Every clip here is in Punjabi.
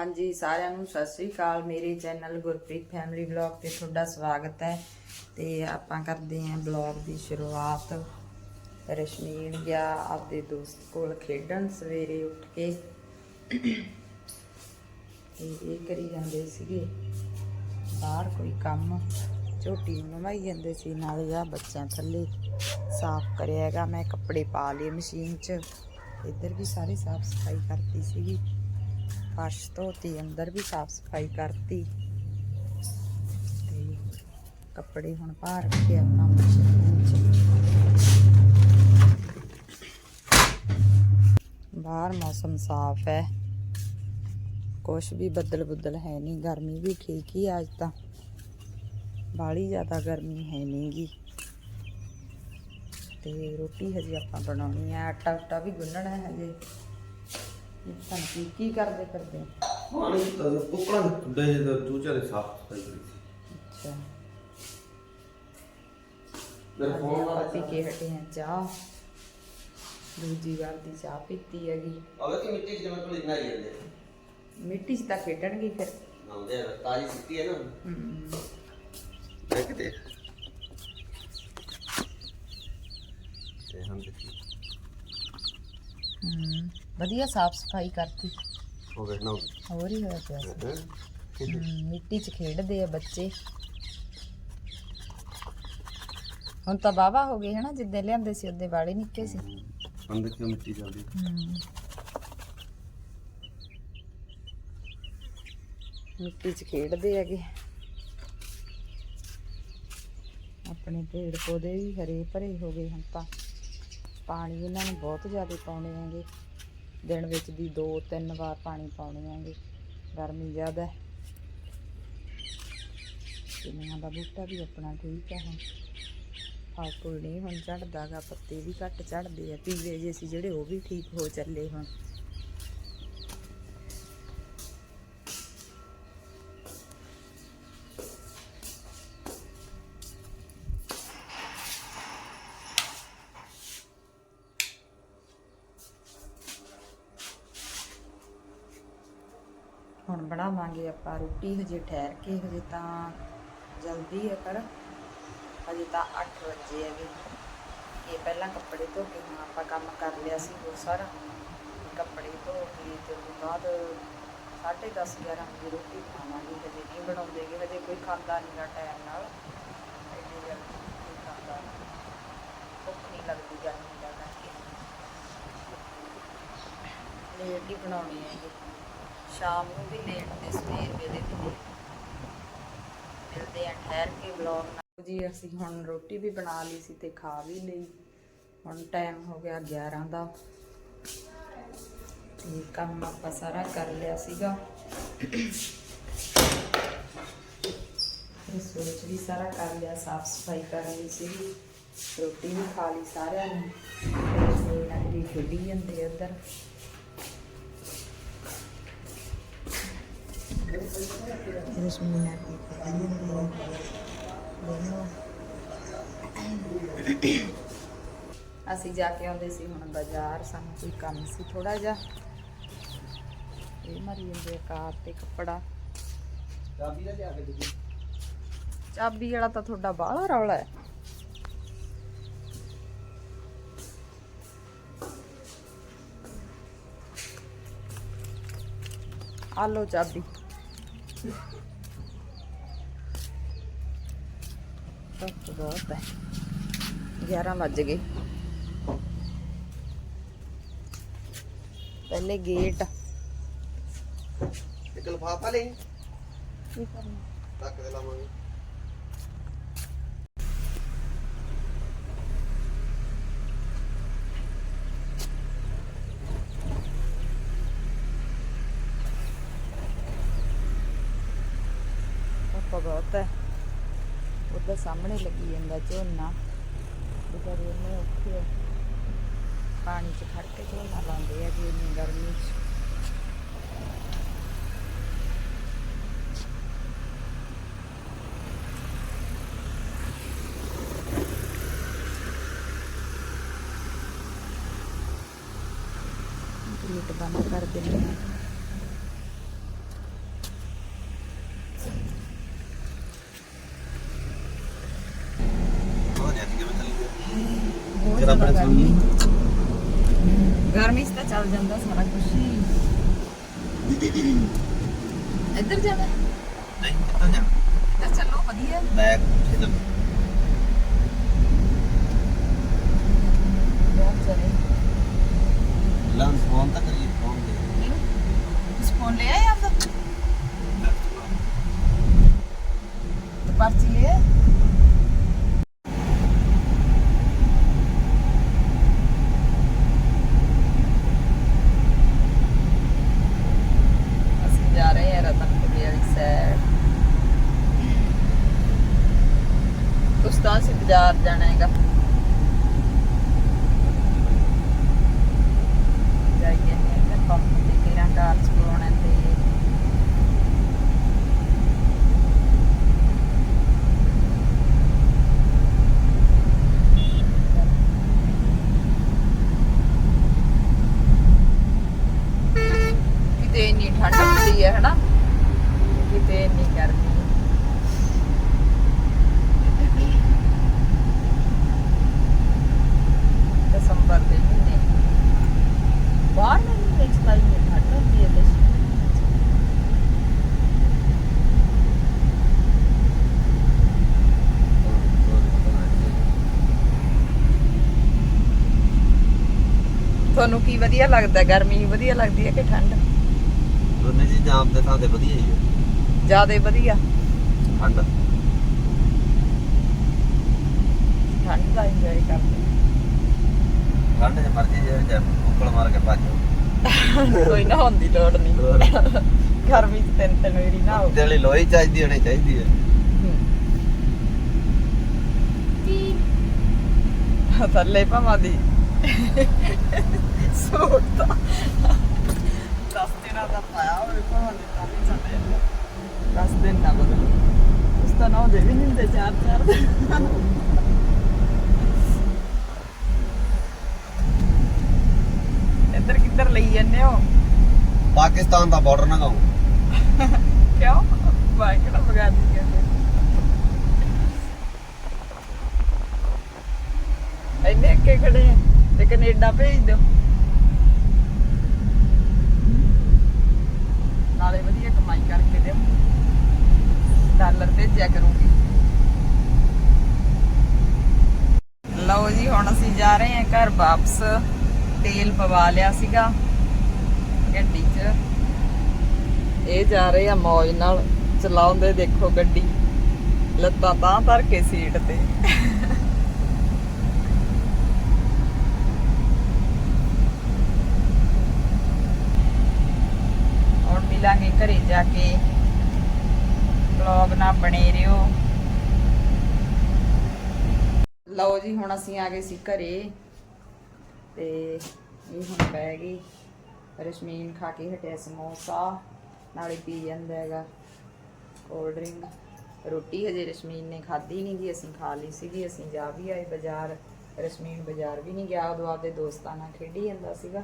ਹਾਂਜੀ, ਸਾਰਿਆਂ ਨੂੰ ਸਤਿ ਸ੍ਰੀ ਅਕਾਲ। ਮੇਰੇ ਚੈਨਲ ਗੁਰਪ੍ਰੀਤ ਫੈਮਿਲੀ ਬਲੌਗ ਤੇ ਤੁਹਾਡਾ ਸਵਾਗਤ ਹੈ। ਤੇ ਆਪਾਂ ਕਰਦੇ ਹਾਂ ਬਲੌਗ ਦੀ ਸ਼ੁਰੂਆਤ। ਰਸ਼ਮੀਨ ਗਿਆ ਆਪਦੇ ਦੋਸਤ ਕੋਲ ਖੇਡਣ ਸਵੇਰੇ ਉੱਠ ਕੇ। ਤੇ ਇਹ ਕਰੀ ਜਾਂਦੇ ਸੀਗੇ। ਬਾਹਰ ਕੋਈ ਕੰਮ, ਝੋਟੀ ਨੂੰ ਨਵਾਈ ਜਾਂਦੇ ਸੀ। ਨਾਲੇ ਆ ਬੱਚਿਆਂ ਥੱਲੇ ਸਾਫ਼ ਕਰਿਆ ਹੈਗਾ। ਮੈਂ ਕੱਪੜੇ ਪਾ ਲਏ ਮਸ਼ੀਨ 'ਚ। ਇੱਧਰ ਵੀ ਸਾਰੇ ਸਾਫ਼ ਸਫ਼ਾਈ ਕਰਤੀ ਸੀਗੀ। ਫਰਸ਼ ਧੋਤੀ, ਅੰਦਰ ਵੀ ਸਾਫ਼ ਸਫ਼ਾਈ ਕਰਤੀ। ਤੇ ਕੱਪੜੇ ਹੁਣ ਭਾਰ ਰੱਖੇ ਆਪਣਾ ਬਾਹਰ ਮੌਸਮ ਸਾਫ਼ ਹੈ ਕੁਛ ਵੀ ਬੱਦਲ ਬੁੱਦਲ ਹੈ ਨਹੀਂ ਗਰਮੀ ਵੀ ਠੀਕ ਹੀ ਅੱਜ ਤਾਂ। ਬਾਹਲੀ ਜ਼ਿਆਦਾ ਗਰਮੀ ਹੈ ਨਹੀਂਗੀ। ਤੇ ਰੋਟੀ ਹਜੇ ਆਪਾਂ ਬਣਾਉਣੀ ਆ ਆਟਾ ਉਟਾ ਵੀ ਗੁੰਨਣਾ ਹੈ ਹਜੇ। ਇਹ ਤਾਂ ਕੀ ਕਰਦੇ ਕਰਦੇ ਪਾਣੀ ਤਾਂ ਕੁੱਕੜਾਂ ਦੇ ਕੁੱਡੇ ਜਿਹੇ ਦਾ ਦੂਜਾ ਦੇ ਸਾਫ਼ ਸਫ਼ਾਈ ਕਰੀ ਸੀ। ਅੱਛਾ। ਮੇਰਾ ਫੋਨ ਵਾਲਾ ਪੀ ਕੇ ਹਟੇ ਆ ਚਾਹ। ਦੂਜੀ ਵਾਰ ਦੀ ਚਾਹ ਪੀਤੀ ਹੈਗੀ। ਆਵੇ ਕਿ ਮਿੱਟੀ ਜਿਵੇਂ ਕੋਲ ਇੰਨਾ ਹੀ ਜਾਂਦੇ ਮਿੱਟੀ 'ਚ ਤਾਂ ਖੇਡਣਗੇ ਫਿਰ। ਆਉਂਦੇ ਆ ਤਾਜੀ ਸਿੱਟੀ ਹੈ ਨਾ। ਹਮ, ਦੇਖ ਦੇ ਤੇ ਹਮ ਦੇਖੀ। ਹਮ, ਵਧੀਆ ਸਾਫ਼ ਸਫ਼ਾਈ ਕਰਤੀ। ਹੋ ਗਏ ਨਾ। ਹੋਰ ਹੀ ਹੋਇਆ ਪਿਆ ਸੀ। ਹੈ? ਹਮ, ਮਿੱਟੀ 'ਚ ਖੇਡਦੇ ਆ ਬੱਚੇ। ਹੁਣ ਤਾਂ ਵਾਹਵਾ ਹੋ ਗਏ ਹਨਾ ਜਿੱਦੇ ਲਿਆਂਦੇ ਸੀ ਉਹਦੇ ਵਾਲੇ ਨਿੱਕੇ ਸੀ। ਹਮ ਦੇਖਿਓ ਮਿੱਟੀ ਚੱਲਦੀ ਹਮ। ਮਿੱਟੀ 'ਚ ਖੇਡਦੇ ਹੈਗੇ। ਆਪਣੇ ਪੇੜ ਪੌਦੇ ਵੀ ਹਰੇ ਭਰੇ ਹੋ ਗਏ ਹੁਣ ਤਾਂ। ਪਾਣੀ ਇਹਨਾਂ ਨੂੰ ਬਹੁਤ ਜ਼ਿਆਦਾ ਪਾਉਣੇ ਹੈਗੇ। ਦਿਨ ਵਿੱਚ ਦੀ ਦੋ ਤਿੰਨ ਵਾਰ ਪਾਣੀ ਪਾਉਣੇ ਹੈਗੇ ਗਰਮੀ ਜ਼ਿਆਦਾ ਹੈ। ਕਿੰਨਾ ਦਾ ਬੂਟਾ ਵੀ ਆਪਣਾ ਠੀਕ ਹੈ ਹੁਣ। ਫਲ ਫੁੱਲ ਨਹੀਂ ਹੁਣ ਝੜਦਾ ਗਾ, ਪੱਤੇ ਵੀ ਘੱਟ ਝੜਦੇ ਆ। ਪੀਲੇ ਜਿਹੇ ਸੀ ਜਿਹੜੇ, ਉਹ ਵੀ ਠੀਕ ਹੋ ਚੱਲੇ ਹੁਣ। ਬਣਾਵਾਂਗੇ ਆਪਾਂ ਰੋਟੀ, ਹਜੇ ਠਹਿਰ ਕੇ ਹਜੇ ਤਾਂ ਜਲਦੀ ਹੈ ਪਰ ਹਜੇ ਤਾਂ 8 ਵਜੇ ਹੈਗੇ। ਇਹ ਪਹਿਲਾਂ ਕੱਪੜੇ ਧੋ ਕੇ ਹੁਣ ਆਪਾਂ ਕੰਮ ਕਰ ਲਿਆ ਸੀ ਉਹ ਸਾਰਾ। ਕੱਪੜੇ ਧੋ ਕੇ ਤੇ ਉਸ ਬਾਅਦ 10:30 11 ਵਜੇ ਰੋਟੀ ਖਾਵਾਂਗੇ ਹਜੇ ਨਹੀਂ ਬਣਾਉਂਦੇਗੇ ਹਜੇ ਕੋਈ ਖਾਂਦਾ ਨਹੀਂਗਾ ਟਾਈਮ ਨਾਲ। ਇੰਨੀ ਜਲਦੀ ਕੋਈ ਖਾਂਦਾ ਨੀ। ਭੁੱਖ ਨਹੀਂ ਲੱਗਦੀ ਗਰਮੀ ਦਾ ਕਰਕੇ। ਲੇਟ ਹੀ ਬਣਾਉਣੀ ਹੈਗੀ ਸ਼ਾਮ ਨੂੰ ਵੀ ਲੇਟ ਤੇ ਸਵੇਰ ਵੇਲੇ ਵੀ ਲੇਟ ਮਿਲਦੇ ਆ, ਠਹਿਰ ਕੇ ਵਲੌਗ ਨਾਲ। ਜੀ, ਅਸੀਂ ਹੁਣ ਰੋਟੀ ਵੀ ਬਣਾ ਲਈ ਸੀ ਤੇ ਖਾ ਵੀ ਲਈ। ਹੁਣ ਟਾਈਮ ਹੋ ਗਿਆ 11 ਦਾ। ਤੇ ਕੰਮ ਆਪਾਂ ਸਾਰਾ ਕਰ ਲਿਆ ਸੀਗਾ। ਰਸੋਈ 'ਚ ਵੀ ਸਾਰਾ ਕਰ ਲਿਆ ਸਾਫ਼ ਸਫ਼ਾਈ ਕਰ ਲਈ ਸੀਗੀ। ਰੋਟੀ ਵੀ ਖਾ ਲਈ ਸਾਰਿਆਂ ਨੇ। ਤੇ ਇਹਨਾਂ ਖੇਡੀ ਜਾਂਦੇ ਆ ਉੱਧਰ। ਰਸਮੀਨਾ ਕੀ ਅਸੀਂ ਜਾ ਕੇ ਆਉਂਦੇ ਸੀ ਹੁਣ ਬਾਜ਼ਾਰ ਸਾਨੂੰ ਕੋਈ ਕੰਮ ਸੀ ਥੋੜਾ ਜਿਹਾ ਇਹ ਮਰੀ ਜਾਂਦੇ ਆ ਕਾਰ ਤੇ ਕੱਪੜਾ ਚਾਬੀ ਲੈ ਆ ਕੇ ਦੇ ਚਾਬੀ ਵਾਲਾ ਤਾਂ ਤੁਹਾਡਾ ਬਾਹਲਾ ਰੌਲਾ ਹੈ ਆ ਲਓ ਚਾਬੀ ਧੁੱਪ ਬਹੁਤ ਹੈ 11 ਵੱਜ ਗਏ। ਪਹਿਲੇ ਗੇਟ ਇੱਕ ਲਫਾਫਾ ਲਈ ਕੀ ਕਰਨਾ ਰੱਖ ਦੇ ਲਾਵਾਂਗੇ ਧੁੱਪ ਬਹੁਤ ਹੈ ਉਹਦੇ ਸਾਹਮਣੇ ਲੱਗੀ ਜਾਂਦਾ ਝੋਨਾ ਵਿਚਾਰੇ ਉਹਨੇ ਉੱਥੇ ਪਾਣੀ 'ਚ ਖੜ ਕੇ ਝੋਨਾ ਲਾਉਂਦੇ ਆ ਜੀ ਇੰਨੀ ਗਰਮੀ 'ਚ ਗੇਟ ਬੰਦ ਕਰ ਦਿੰਦੇ ਹਾਂ ਤਾਂ ਆਪਣੇ ਸੁਣੀ ਗਰਮੀ 'ਚ ਤਾਂ ਚੱਲ ਜਾਂਦਾ ਸਾਰਾ ਕੁਝ ਹੀ ਇੱਧਰ ਜਾਣਾ ਨਹੀਂ ਕਿੱਥੇ ਜਾ ਇੱਧਰ ਚੱਲੋ ਵਧੀਆ ਬੈਗ ਇਹਦਾ ਬਹੁਤ ਚਲੇ ਲਾਂ ਫੋਨ ਤਾਂ ਕਰੀਏ ਫੋਨ ਦੇ ਤੁਸੀਂ ਫੋਨ ਲੈ ਆਏ ਆਪਦਾ ਤੇ ਪਰਚੀ ਲੈ ਆਏ? ਅਸੀਂ ਜਾ ਰਹੇ ਹਾਂ ਰਤਨਪੁਰੀ ਵਾਲੀ ਸਾਈਡ ਉਸ ਤਾਂ ਅਸੀਂ ਬਾਜ਼ਾਰ ਜਾਣਾ ਹੈਗਾ ਜਾਈਏ ਨੇ ਪੰਪ ਤੇ ਕਿਹੜਾ ਕਾਰ ਚਲਾਉਣਾ ਤੇ ਕਿਤੇ ਇੰਨੀ ਠੰਡ ਹੁੰਦੀ ਹੈ ਹਨਾ ਕਿਤੇ ਇੰਨੀ ਗਰਮੀ ਦਸੰਬਰ ਦੇ ਮਹੀਨੇ ਬਾਹਰ ਦੇ ਮਹੀਨੇ ਚ ਤਾਂ ਇੰਨੀ ਠੰਡ ਹੁੰਦੀ ਹੈ ਤੇ ਤੁਹਾਨੂੰ ਕੀ ਵਧੀਆ ਲੱਗਦਾ ਗਰਮੀ ਵਧੀਆ ਲੱਗਦੀ ਹੈ ਕਿ ਠੰਡ? ਦੋਨੇ ਜੀ ਜਾਮ ਦੇ ਥਾਂ ਤੇ ਵਧੀਆ ਹੀ ਹੈ। ਜ਼ਿਆਦਾ ਵਧੀਆ? ਠੰਡ। ਠੰਡ ਦਾ ਇੰਜੋਏ ਕਰਦੇ ਠੰਡ 'ਚ ਮਰਜ਼ੀ ਜੇ ਜੇ ਉੱਕਲ ਮਾਰ ਕੇ ਭੱਜ ਹਾਂ। ਕੋਈ ਨਾ ਹੁੰਦੀ ਲੋੜ ਨਹੀਂ। ਗਰਮੀ ਚ ਤਿੰਨ ਤਿੰਨ ਵਾਰੀ ਨਾ ਤੇ ਲਈ ਲੋਈ ਚਾਹੀਦੀ ਹੋਣੀ ਚਾਹੀਦੀ ਹੈ। ਥੱਲੇ ਭਾਵਾਂ ਦੀ। ਸੂਟ ਤਾਂ ਦਸ ਦਿਨਾਂ ਦਾ ਪਾਇਆ ਹੋਵੇ ਭਾਵਾਂ ਤਾਂ ਵੀ ਚੱਲੇ ਦਸ ਦਿਨ ਨਾ ਬਦਲ ਉਸ ਤਾਂ ਨਾ ਦੇ ਵੀ ਨਹੀਂ ਹੁੰਦੇ ਚਾਰ ਚਾਰ ਇੱਧਰ ਕਿੱਧਰ ਲਈ ਜੰਨੇ ਹੋ ਪਾਕਿਸਤਾਨ ਦਾ ਬਾਰਡਰ ਨਾ ਗਾਉਂ ਕਿਉਂ ਬਾਈਕ ਕਿਹੜਾ ਭਗਾ ਦੀ ਕਹਿੰਦੇ ਇੰਨੇ ਅੱਗੇ ਖੜੇ ਆ ਤੇ ਕੈਨੇਡਾ ਭੇਜ ਦਿਓ ਨਾਲੇ ਵਧੀਆ ਕਮਾਈ ਕਰਕੇ ਦਿਓ ਡਾਲਰ ਭੇਜਿਆ ਕਰੂੰਗੀ। ਲਓ ਜੀ, ਹੁਣ ਅਸੀਂ ਜਾ ਰਹੇ ਹਾਂ ਘਰ ਵਾਪਸ। ਤੇਲ ਪਵਾ ਲਿਆ ਸੀਗਾ ਗੱਡੀ 'ਚ। ਇਹ ਜਾ ਰਹੇ ਆ ਮੌਜ ਨਾਲ। ਚਲਾਉਂਦੇ ਦੇਖੋ ਗੱਡੀ। ਲੱਤਾਂ ਤਾਂ ਧਰ ਕੇ ਸੀਟ ਤੇ ਹੁਣ ਮਿਲਾਂਗੇ ਘਰੇ ਜਾ ਕੇ ਵਲੌਗ ਨਾਲ ਬਣੇ ਰਿਓ ਲਓ ਜੀ, ਹੁਣ ਅਸੀਂ ਆ ਗਏ ਸੀ ਘਰੇ ਤੇ ਇਹ ਹੁਣ ਪੈ ਗਈ। ਰਸ਼ਮੀਨ ਖਾ ਕੇ ਹਟਿਆ ਸਮੋਸਾ, ਨਾਲੇ ਪੀ ਜਾਂਦਾ ਹੈਗਾ ਕੋਲਡ ਡਰਿੰਕ ਰੋਟੀ ਹਜੇ ਰਸ਼ਮੀਨ ਨੇ ਖਾਧੀ ਨਹੀਂ ਜੀ ਅਸੀਂ ਖਾ ਲਈ ਸੀਗੀ, ਅਸੀਂ ਜਾ ਵੀ ਆਏ ਬਾਜ਼ਾਰ। ਰਸ਼ਮੀਨ ਬਾਜ਼ਾਰ ਵੀ ਨਹੀਂ ਗਿਆ, ਉਦੋਂ ਆਪਦੇ ਦੋਸਤਾਂ ਨਾਲ ਖੇਡੀ ਜਾਂਦਾ ਸੀਗਾ।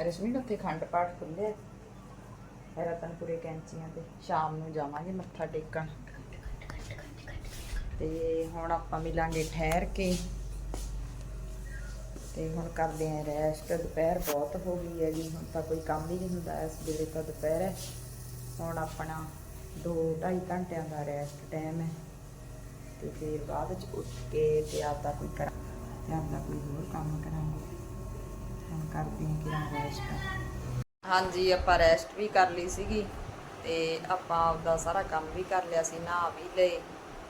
ਰਸ਼ਮੀਨ, ਉੱਥੇ ਖੰਡ ਪਾਠ ਖੁੱਲੇ ਰਤਨਪੁਰੇ ਕੈਂਚੀਆਂ ਤੇ ਸ਼ਾਮ ਨੂੰ ਜਾਵਾਂਗੇ ਮੱਥਾ ਟੇਕਣ। ਤੇ ਹੁਣ ਆਪਾਂ ਮਿਲਾਂਗੇ ਠਹਿਰ ਕੇ। ਤੇ ਹੁਣ ਕਰਦੇ ਆਂ ਰੈਸਟ ਦੁਪਹਿਰ ਬਹੁਤ ਹੋ ਗਈ ਹੈ ਜੀ, ਹੁਣ ਤਾਂ ਕੋਈ ਕੰਮ ਹੀ ਨਹੀਂ ਹੁੰਦਾ ਇਸ ਵੇਲੇ ਤਾਂ ਦੁਪਹਿਰ ਹੈ। ਹੁਣ ਆਪਣਾ 2-2.5 ਘੰਟਿਆਂ ਦਾ ਰੈਸਟ ਟਾਈਮ ਹੈ। ਤੇ ਫਿਰ ਬਾਅਦ ਚ ਉੱਠ ਕੇ ਤੇ ਆਪਦਾ ਕੋਈ ਕਰ ਤੇ ਆਪਦਾ ਕੋਈ ਹੋਰ ਕੰਮ ਕਰਾਂਗੇ। ਹੁਣ ਕਰਦੇ ਆਂ ਕਿ ਰੈਸਟ ਹਾਂਜੀ ਆਪਾਂ ਰੈਸਟ ਵੀ ਕਰ ਲਈ ਸੀਗੀ ਤੇ ਆਪਾਂ ਆਪਦਾ ਸਾਰਾ ਕੰਮ ਵੀ ਕਰ ਲਿਆ ਸੀ ਨਹਾ ਵੀ ਲਏ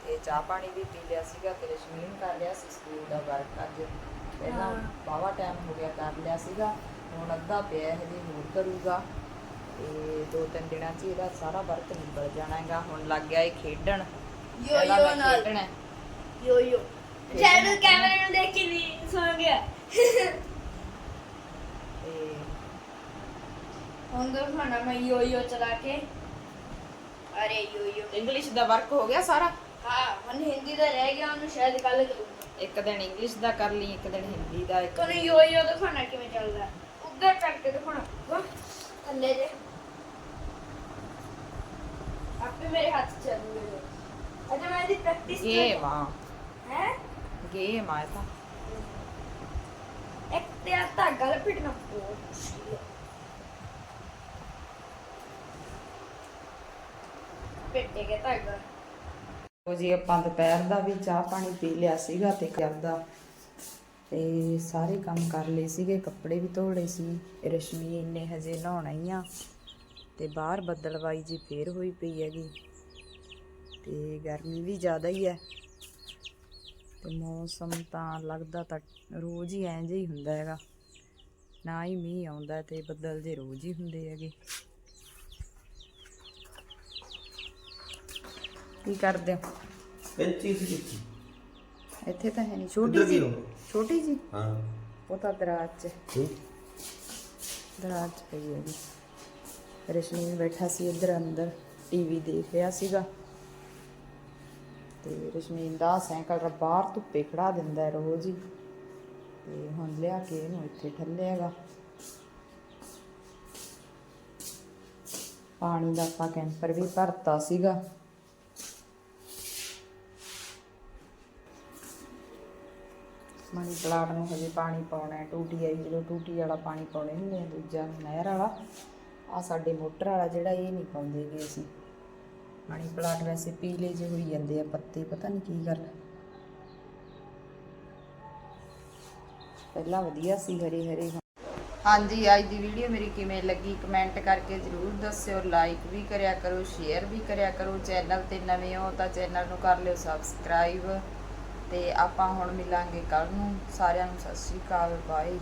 ਤੇ ਚਾਹ ਪਾਣੀ ਵੀ ਪੀ ਲਿਆ ਸੀਗਾ ਤੇ ਰਸ਼ਮੀਨ ਕਰ ਲਿਆ ਸੀ ਸਕੂਲ ਦਾ ਵਰਕ ਅੱਜ। ਪਹਿਲਾਂ ਬਾਵਾ ਟਾਈਮ ਹੋ ਗਿਆ ਕਰ ਲਿਆ ਸੀਗਾ ਹੁਣ ਅੱਧਾ ਪਿਆ ਹੈ ਹਜੇ ਹੋਰ ਕਰੂਗਾ ਤੇ ਦੋ ਤਿੰਨ ਦਿਨਾਂ 'ਚ ਇਹਦਾ ਸਾਰਾ ਵਰਕ ਨਿਬੜ ਜਾਣਾ ਹੈਗਾ ਹੁਣ ਲੱਗ ਗਿਆ ਇਹ ਖੇਡਣ। ਯੋ ਯੋ ਨਾਲ। ਯੋ ਯੋ ਜੈਨੂੰ ਕੈਮਰੇ ਨੂੰ ਦੇਖ ਕੇ ਨਹੀਂ ਸੌ ਗਿਆ ਤੇ ਹੁਣ ਦੋ ਖਾਣਾ ਮੈਂ ਯੋ ਯੋ ਚਲਾ ਕੇ। ਅਰੇ ਯੋ ਯੋ ਇੰਗਲਿਸ਼ ਦਾ ਵਰਕ ਹੋ ਗਿਆ ਸਾਰਾ? ਹਾਂ ਹੁਣ ਹਿੰਦੀ ਦਾ ਰਹਿ ਗਿਆ ਉਹਨੂੰ ਸ਼ਾਇਦ ਕੱਲ ਕਰੂੰਗਾ। ਇੱਕ ਦਿਨ ਇੰਗਲਿਸ਼ ਦਾ ਕਰ ਲਈ ਇੱਕ ਦਿਨ ਹਿੰਦੀ ਦਾ ਇੱਕ ਤੁਹਾਨੂੰ ਯੋ ਯੋ ਦਿਖਾਣਾ ਕਿਵੇਂ ਚੱਲਦਾ? ਉੱਧਰ ਕਰਕੇ ਦਿਖਾਣਾ ਵਾਹ ਥੱਲੇ ਜੇ। ਆਪੇ ਮੇਰੇ ਹੱਥ ਚੱਲੂਗੇ ਅੱਜ ਮੈਂ ਇਹਦੀ ਪ੍ਰੈਕਟਿਸ ਗੇਮ ਆ। ਹੈ? ਗੇਮ ਆ ਇਹ ਤਾਂ। ਤੇ ਆ ਧਾਗਾ ਲਪੇਟਣਾ ਬਹੁਤ ਮੁਸ਼ਕਿਲ ਹੈ ਪੇਟੇ ਕੇ ਧਾਗਾ ਉਹ ਜੀ, ਆਪਾਂ ਦੁਪਹਿਰ ਦਾ ਵੀ ਚਾਹ ਪਾਣੀ ਪੀ ਲਿਆ ਸੀਗਾ ਤੇ ਕਰਦਾ ਤੇ ਸਾਰੇ ਕੰਮ ਕਰ ਲਏ ਸੀਗੇ, ਕੱਪੜੇ ਵੀ ਧੋ ਲਏ ਸੀ। ਰਸ਼ਮੀ ਨੇ ਹਜੇ ਨਹਾਉਣਾ ਹੀ ਆ ਤੇ ਬਾਹਰ ਬੱਦਲਵਾਈ ਜੀ ਫੇਰ ਹੋਈ ਪਈ ਹੈਗੀ। ਤੇ ਗਰਮੀ ਵੀ ਜ਼ਿਆਦਾ ਹੀ ਹੈ। ਤੇ ਮੌਸਮ ਤਾਂ ਲੱਗਦਾ ਤਾਂ ਰੋਜ਼ ਹੀ ਐਂ ਜਿਹਾ ਹੀ ਹੁੰਦਾ ਹੈਗਾ। ਨਾ ਹੀ ਮੀਂਹ ਆਉਂਦਾ ਤੇ ਬੱਦਲ ਜੇ ਰੋਜ਼ ਹੀ ਹੁੰਦੇ ਹੈਗੇ। ਕੀ ਕਰਦੇ ਹੋ? ਪੈਂਚੀ ਸੀ ਕਿੱਥੇ ਇੱਥੇ ਤਾਂ ਹੈ ਨਹੀਂ। ਛੋਟੀ ਜੀ? ਹੋ? ਛੋਟੀ ਜੀ? ਹਾਂ। ਉਹ ਤਾਂ ਦਰਾਜ 'ਚ। ਹੂੰ। ਦਰਾਜ 'ਚ ਪਈ ਹੈਗੀ ਰਸ਼ਮੀ ਬੈਠਾ ਸੀ ਇੱਧਰ ਅੰਦਰ। ਟੀਵੀ ਦੇਖ ਰਿਹਾ ਸੀਗਾ। ਤੇ ਰਸ਼ਮੀ ਦਾ ਸਾਈਕਲ ਬਾਹਰ ਧੁੱਪੇ ਖੜਾ ਦਿੰਦਾ ਹੈ ਰੋਜ਼ ਹੀ। ਤੇ ਹੁਣ ਲਿਆ ਕੇ ਇਹਨੂੰ ਇੱਥੇ ਠੱਲਿਆਗਾ ਪਾਣੀ ਦਾ ਆਪਾਂ ਕੈਂਪਰ ਵੀ ਭਰਤਾ ਸੀਗਾ। ਮਨੀ ਪਲਾਟ ਨੂੰ ਹਜੇ ਪਾਣੀ ਪਾਉਣਾ ਹੈ। ਟੂਟੀ ਆਈ, ਜਦੋਂ ਟੂਟੀ ਵਾਲਾ ਪਾਣੀ ਪਾਉਣੇ ਹੁੰਦੇ ਆ, ਦੂਜਾ ਨਹਿਰ ਵਾਲਾ। ਆ ਸਾਡੇ ਮੋਟਰ ਵਾਲਾ ਜਿਹੜਾ, ਇਹ ਨਹੀਂ ਪਾਉਂਦੇ ਗੇ ਅਸੀਂ। ਮਨੀ ਪਲਾਟ ਵੈਸੇ ਪੀਲੇ ਜਿਹੇ ਹੋਈ ਜਾਂਦੇ ਆ, ਪੱਤੇ, ਪਤਾ ਨਹੀਂ ਕੀ ਗੱਲ। ਪਹਿਲਾਂ ਵਧੀਆ ਸੀ ਹਰੇ ਹਰੇ ਹਾਂਜੀ, ਅੱਜ ਦੀ ਵੀਡੀਓ ਮੇਰੀ ਕਿਵੇਂ ਲੱਗੀ ਕਮੈਂਟ ਕਰਕੇ ਜਰੂਰ ਦੱਸਿਓ। ਲਾਈਕ ਵੀ ਕਰਿਆ ਕਰੋ ਸ਼ੇਅਰ ਵੀ ਕਰਿਆ ਕਰੋ। ਚੈਨਲ ਤੇ ਨਵੇਂ ਹੋ ਤਾਂ ਚੈਨਲ ਨੂੰ ਕਰ ਲਿਓ ਸਬਸਕ੍ਰਾਈਬ ਤੇ ਆਪਾਂ ਹੁਣ ਮਿਲਾਂਗੇ ਕੱਲ ਨੂੰ। ਸਾਰਿਆਂ ਨੂੰ ਸਤਿ ਸ਼੍ਰੀ ਅਕਾਲ ਬਾਏ।